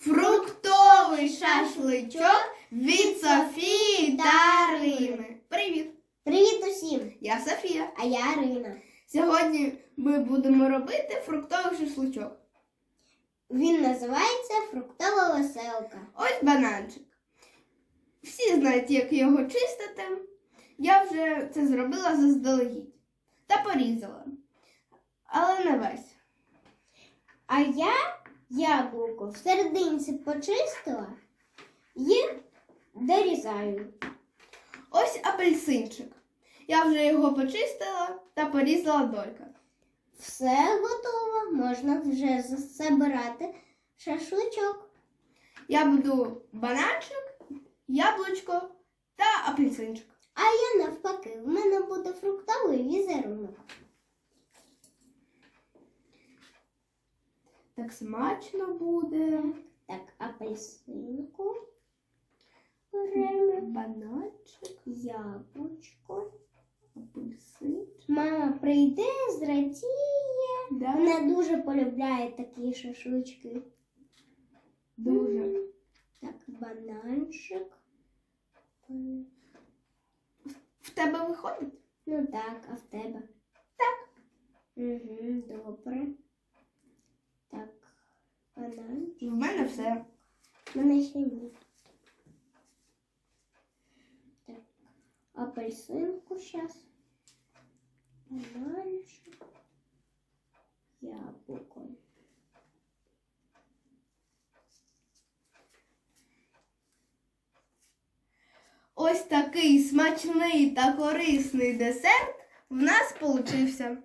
Фруктовий шашличок від Софії та Рими. Привіт! Привіт усім! Я Софія. А я Арина. Сьогодні ми будемо робити фруктовий шашличок. Він називається фруктова веселка. Ось бананчик. Всі знають, як його чистити. Я вже це зробила заздалегідь та порізала. Але не весь. А я яблуко в почистила і дорізаю. Ось апельсинчик. Я вже його почистила та порізала долька. Все готово, можна вже забирати шашличок. Я буду бананчик, яблучко та апельсинчик. А я навпаки, в мене буде фруктовий візерунок. Так смачно буде. Так, апельсинку беремо, Бананчик, яблучко. апельсинчик. Мама прийде, зрадіє. Да, Вона дуже полюбляє такі шашлички. дуже. Так, бананчик. В тебе виходить? Ну так, а в тебе? Так. Угу, добре. В мене все. У мене ще ні. Так, апельсинку зараз. Бананчик. Яблуко. Ось такий смачний та корисний десерт в нас получився.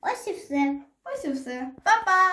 Ось і все. Ось і все. Па-па!